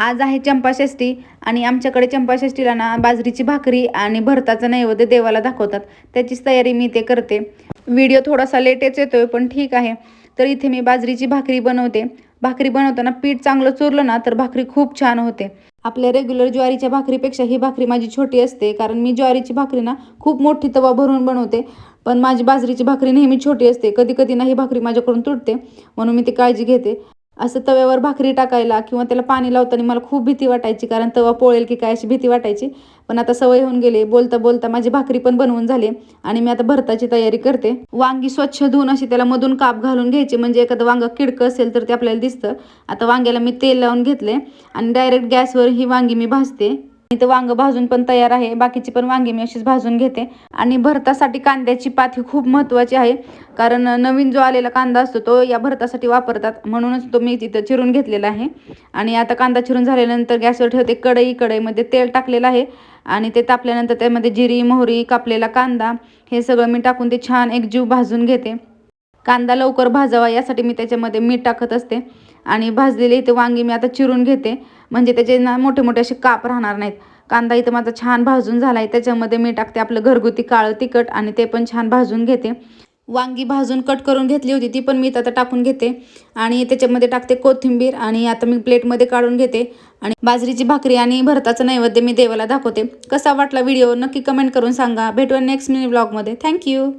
आज आहे चंपाषष्ठी आणि आमच्याकडे चंपाषष्ठीला ना बाजरीची भाकरी आणि भरताचं नैवेद्य देवाला दाखवतात. त्याचीच तयारी मी ते करते. व्हिडिओ थोडासा लेटेच येतोय पण ठीक आहे. तर इथे मी बाजरीची भाकरी बनवते. भाकरी बनवताना पीठ चांगलं चुरलं ना तर भाकरी खूप छान होते. आपल्या रेग्युलर ज्वारीच्या भाकरीपेक्षा ही भाकरी माझी छोटी असते कारण मी ज्वारीची भाकरी ना खूप मोठी तवा भरून बनवते. पण माझी बाजरीची भाकरी नेहमी छोटी असते. कधी कधी ना ही भाकरी माझ्याकडून तुटते म्हणून मी ती काळजी घेते. असं तव्यावर भाकरी टाकायला किंवा त्याला पाणी लावताना मला खूप भीती वाटायची कारण तवा पोळेल की काय अशी भीती वाटायची. पण आता सवय होऊन गेली बोलता बोलता माझी भाकरी पण बनवून झाली आणि मी आता भरताची तयारी करते. वांगी स्वच्छ धुवून अशी त्याला मधून काप घालून घ्यायची म्हणजे एखादं वांग किडकं असेल तर ते आपल्याला दिसतं. आता वांग्याला मी तेल लावून घेतले आणि डायरेक्ट गॅसवर ही वांगी मी भाजते. इथं वांग भाजून पण तयार आहे. बाकीची पण वांगी मी अशीच भाजून घेते. आणि भरतासाठी कांद्याची पात ही खूप महत्त्वाची आहे. कारण नवीन जो आलेला कांदा असतो तो या भरतासाठी वापरतात. म्हणूनच तो मी तिथं चिरून घेतलेला आहे. आणि आता कांदा चिरून झाल्यानंतर गॅसवर ठेवते. कढई कढईमध्ये तेल टाकलेलं आहे. आणि ते तापल्यानंतर त्यामध्ये जिरी मोहरी कापलेला कांदा हे सगळं मी टाकून ते छान एकजीव भाजून घेते. कांदा लवकर भाजावा यासाठी मी त्याच्यामध्ये मीठ टाकत असते. आणि भाजलेले इथे वांगी मी आता चिरून घेते. म्हणजे त्याचे ना मोठे मोठे असे काप राहणार नाहीत. कांदा इथं माझा छान भाजून झाला आहे त्याच्यामध्ये मी टाकते आपलं घरगुती काळं तिखट आणि ते पण छान भाजून घेते. वांगी भाजून कट करून घेतली होती ती पण मी आता टाकून घेते. आणि त्याच्यामध्ये टाकते कोथिंबीर आणि आता मी प्लेटमध्ये काढून घेते. आणि बाजरीची भाकरी आणि भरताचं नैवेद्य मी देवाला दाखवते. कसा वाटला व्हिडिओ नक्की कमेंट करून सांगा. भेटूया नेक्स्ट मिनी ब्लॉगमध्ये. थँक्यू.